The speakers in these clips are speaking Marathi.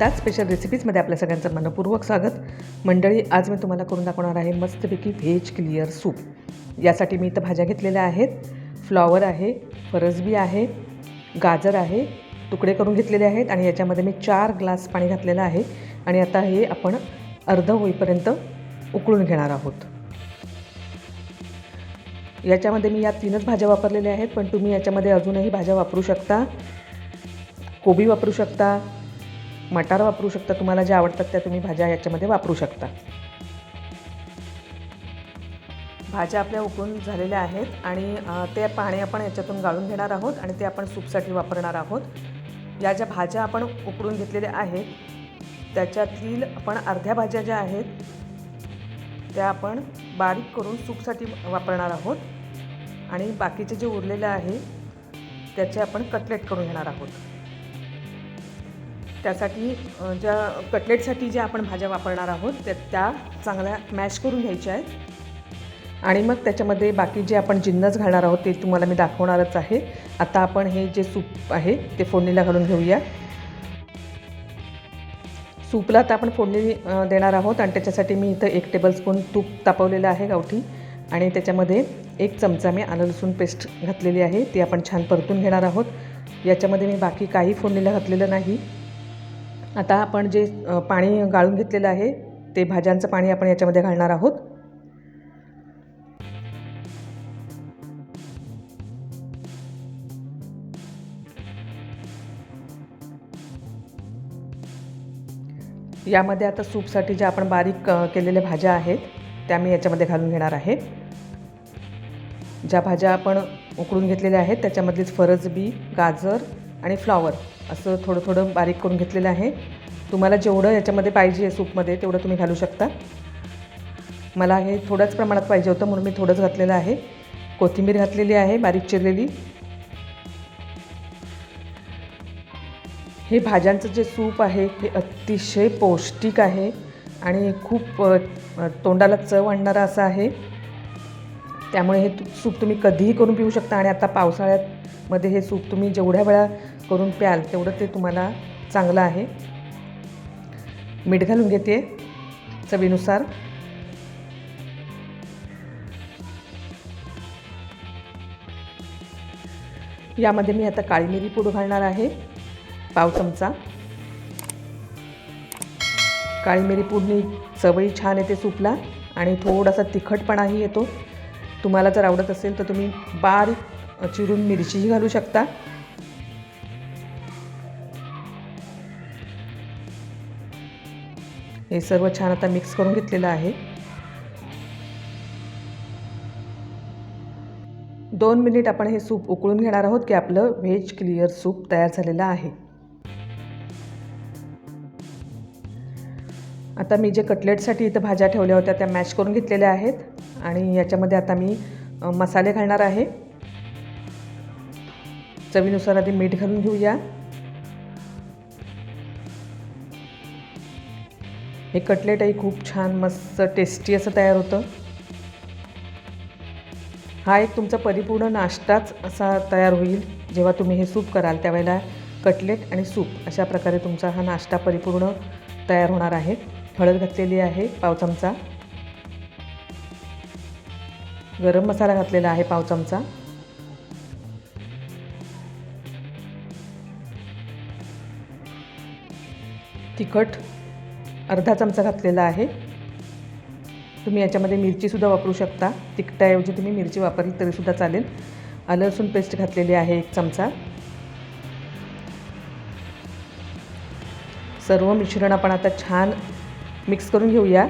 त्याच स्पेशल रेसिपीजमध्ये आपल्या सगळ्यांचं मनपूर्वक स्वागत. मंडळी आज मी तुम्हाला करून दाखवणार आहे मस्तपैकी व्हेज क्लिअर सूप यासाठी मी इथं भाज्या घेतलेल्या आहेत. फ्लॉवर आहे फरसबी आहे गाजर आहे तुकडे करून घेतलेले आहेत आणि याच्यामध्ये मी चार ग्लास पाणी घातलेलं आहे. आणि आता हे आपण अर्ध होईपर्यंत उकळून घेणार आहोत. याच्यामध्ये मी या तीनच भाज्या वापरलेल्या आहेत पण तुम्ही याच्यामध्ये अजूनही भाज्या वापरू शकता. कोबी वापरू शकता. मटार वापरू शकता तुम्हाला ज्या आवडतात त्या तुम्ही भाज्या याच्यामध्ये वापरू शकता. भाज्या आपल्या उकळून झालेल्या आहेत आणि ते पाणी आपण याच्यातून गाळून घेणार आहोत आणि ते आपण सूपसाठी वापरणार आहोत. या ज्या भाज्या आपण उकळून घेतलेल्या आहेत त्याच्यातील आपण अर्ध्या भाज्या ज्या आहेत त्या आपण बारीक करून सूपसाठी वापरणार आहोत. आणि बाकीचे जे उरलेले आहे त्याचे आपण कटलेट करून घेणार आहोत. त्यासाठी ज्या कटलेटसाठी ज्या आपण भाज्या वापरणार आहोत त्या त्या चांगल्या मॅश करून घ्यायच्या आहेत. आणि मग त्याच्यामध्ये बाकी जे आपण जिन्नस घालणार आहोत ते तुम्हाला मी दाखवणारच आहे. आता आपण हे जे सूप आहे ते फोडणीला घालून घेऊया. सूपला आता आपण फोडणी देणार आहोत आणि त्याच्यासाठी मी इथं एक टेबलस्पून तूप तापवलेलं आहे गावठी. आणि त्याच्यामध्ये एक चमचा मी आलं लसूण पेस्ट घातलेली आहे ती आपण छान परतून घेणार आहोत. याच्यामध्ये मी बाकी काही फोडणीला घातलेलं नाही. आता आपण जे पाणी गाळून घेतलेलं आहे ते भाज्यांचं पाणी आपण याच्यामध्ये घालणार आहोत. यामध्ये आता सूपसाठी ज्या आपण बारीक केलेल्या भाज्या आहेत त्या मी याच्यामध्ये घालून घेणार आहे. ज्या भाज्या आपण उकळून घेतलेल्या आहेत त्याच्यामधलीच फरजबी गाजर आणि फ्लॉवर असं थोडं थोडं बारीक करून घेतलेलं आहे. तुम्हाला जेवढं याच्यामध्ये पाहिजे आहे सूपमध्ये तेवढं तुम्ही घालू शकता. मला हे थोड्याच प्रमाणात पाहिजे होतं म्हणून मी थोडंच घातलेलं आहे. कोथिंबीर घातलेली आहे बारीक चिरलेली. हे भाज्यांचं जे सूप आहे ते अतिशय पौष्टिक आहे आणि खूप तोंडाला चव आणणारं असं आहे. त्यामुळे हे सूप तुम्ही कधीही करून पिऊ शकता आणि आता पावसाळ्यामध्ये हे सूप तुम्ही जेवढ्या वेळा करून प्याल तेवढं ते तुम्हाला चांगलं आहे. मीठ घालून घेते चवीनुसार. यामध्ये मी आता काळी मिरी पूड घालणार आहे पाव चमचा. काळी मिरी पूडनी चवही छान येते सूपला आणि थोडासा तिखटपणाही येतो. तुम्हाला जर आवडत असेल तर तुम्ही बारीक चिरून मिरचीही घालू शकता. हे सर्व छान आता मिक्स करून घेतलेलं आहे. दोन मिनिट आपण हे सूप उकळून घेणार आहोत की आपलं व्हेज क्लिअर सूप तयार झालेलं आहे. आता मी जे कटलेटसाठी इथं भाज्या ठेवल्या होत्या त्या मॅश करून घेतलेल्या आहेत आणि याच्यामध्ये आता मी मसाले घालणार आहे. चवीनुसार आधी मीठ घालून घेऊया. हे कटलेटही खूप छान मस्त टेस्टी असं तयार होतं. हा एक तुमचा परिपूर्ण नाश्ताच असा तयार होईल. जेव्हा तुम्ही हे सूप कराल त्यावेळेला कटलेट आणि सूप अशा प्रकारे तुमचा हा नाश्ता परिपूर्ण तयार होणार आहे. हळद घातलेली आहे पाव चमचा. गरम मसाला घातलेला आहे पाव चमचा. तिखट अर्धा चमचा घातलेला आहे. तुम्ही याच्यामध्ये मिरचीसुद्धा वापरू शकता. तिखटाऐवजी तुम्ही मिरची वापरली तरीसुद्धा चालेल. आलं लसूण पेस्ट घातलेली आहे एक चमचा. सर्व मिश्रण आपण आता छान मिक्स करून घेऊया.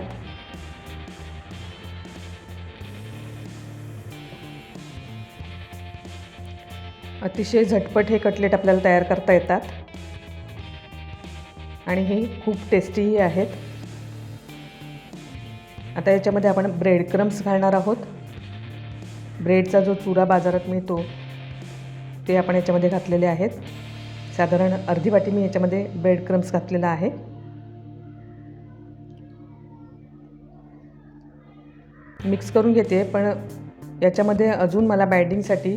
अतिशय झटपट हे कटलेट आपल्याला तयार करता येतात. आणि हे खूप टेस्टीही आहेत. आता याच्यामध्ये आपण ब्रेड क्रम्स घालणार आहोत. ब्रेडचा जो चुरा बाजारात मिळतो ते आपण याच्यामध्ये घातलेले आहेत. साधारण अर्धी वाटी मी याच्यामध्ये ब्रेड क्रम्स घातलेला आहे. मिक्स करून घेते पण याच्यामध्ये अजून मला बायडिंगसाठी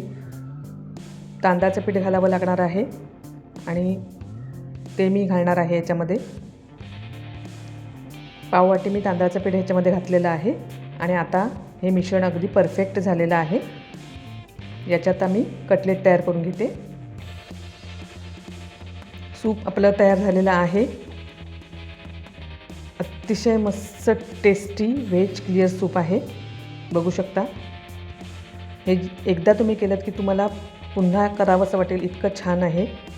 तांदळाचं पीठ घालावं लागणार आहे. आणि ते मी घालणार आहे याच्यामध्ये. पाववाटी मी तांदळाचं पीठ ह्याच्यामध्ये घातलेलं आहे. आणि आता हे मिश्रण अगदी परफेक्ट झालेलं आहे. याच्यात आम्ही कटलेट तयार करून घेते. सूप आपलं तयार झालेलं आहे. अतिशय मस्त टेस्टी व्हेज क्लिअर सूप आहे. बघू शकता. हे एकदा तुम्ही केलं की तुम्हाला पुन्हा करावंसं वाटेल. इतकं छान आहे.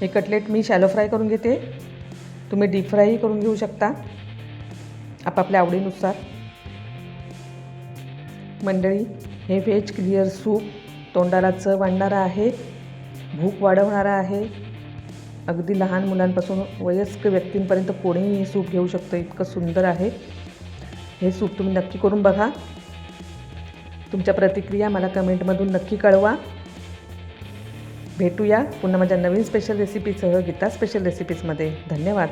हे कटलेट मी शॅलो फ्राय करून घेते. तुम्ही डीप फ्रायही करून घेऊ शकता. आपापल्या आवडीनुसार. मंडळी हे व्हेज क्लिअर सूप तोंडाला चव आणणारा आहे. भूक वाढवणारा आहे. अगदी लहान मुलांपासून वयस्क व्यक्तींपर्यंत कोणीही हे सूप घेऊ शकतं. इतकं सुंदर आहे. हे सूप तुम्ही नक्की करून बघा. तुमच्या प्रतिक्रिया मला कमेंटमधून नक्की कळवा. भेटूया पुन्हा माझ्या नवीन स्पेशल रेसिपीसह गीता स्पेशल रेसिपीजमध्ये धन्यवाद.